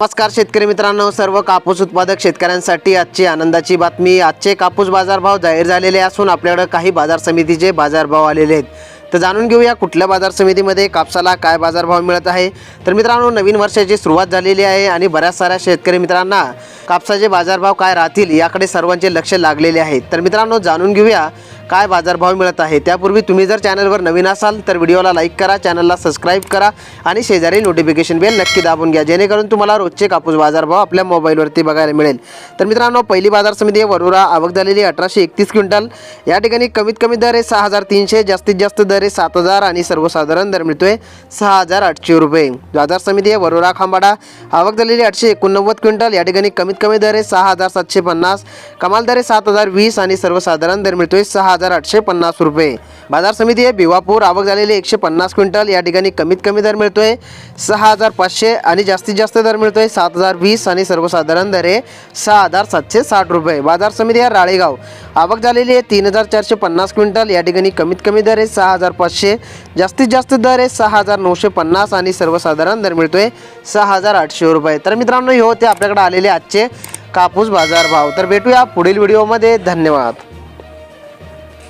नमस्कार शेतकरी मित्रांनो सर्व कापूस उत्पादक शेतकऱ्यांसाठी आजची आनंदाची बातमी. आजचे कापूस बाजारभाव जाहीर झालेले असून आपल्याकडे काही बाजार समितीचे बाजारभाव आलेले आहेत. तर जाणून घेऊया कुठल्या बाजार समितीमध्ये कापसाला काय बाजारभाव मिळत आहे. तर मित्रांनो नवीन वर्षाची सुरुवात झालेली आहे आणि बऱ्याच साऱ्या शेतकरी मित्रांना कापसाचे बाजारभाव काय राहतील याकडे सर्वांचे लक्ष लागलेले आहे. तर मित्रांनो जाणून घेऊया काय बाजारभाव मिळत आहे. त्यापूर्वी तुम्ही जर चॅनलवर नवीन असाल तर व्हिडिओला लाईक करा चॅनलला सबस्क्राईब करा आणि शेजारी नोटिफिकेशन बेल नक्की दाबून घ्या जेणेकरून तुम्हाला रोजचे कापूस बाजारभाव आपल्या मोबाईलवरती बघायला मिळेल. तर मित्रांनो पहिली बाजार समिती वरुरा वरोरा आवक झालेली अठराशे एकतीस क्विंटल. या ठिकाणी कमीत कमी दर आहे सहा हजार तीनशे जास्तीत जास्त दर आहे सात हजार आणि सर्वसाधारण दर मिळतोय सहा हजार आठशे रुपये. बाजार समिती आहे वरोरा खांबाडा आवक झालेली आठशे एकोणनव्वद क्विंटल या ठिकाणी कमीत कमी दर आहे सहा हजार सातशे पन्नास कमाल दर आहे सात हजार वीस आणि सर्वसाधारण दर मिळतोय सहा हजार आठशे पन्नास रुपये. बाजार समिती आहे भिवापूर आवक झालेली एकशे पन्नास क्विंटल या ठिकाणी कमीत कमी दर मिळतोय सहा हजार पाचशे आणि जास्तीत जास्त दर मिळतोय सात हजार वीस आणि सर्वसाधारण दर आहे सहा हजार सातशे साठ रुपये. बाजार समिती आहे राळेगाव आवक झालेली आहे तीन हजार चारशे पन्नास क्विंटल या ठिकाणी कमीत कमी दर आहे सहा हजार हजार पाचशे. जास्तीत जास्त दर आहे सहा हजार नऊशे पन्नास आणि सर्वसाधारण दर मिळतोय सहा हजार आठशे रुपये. तर मित्रांनो हे होते आपल्याकडे आलेले आजचे कापूस बाजार भाव. तर भेटूया पुढील व्हिडिओमध्ये. धन्यवाद.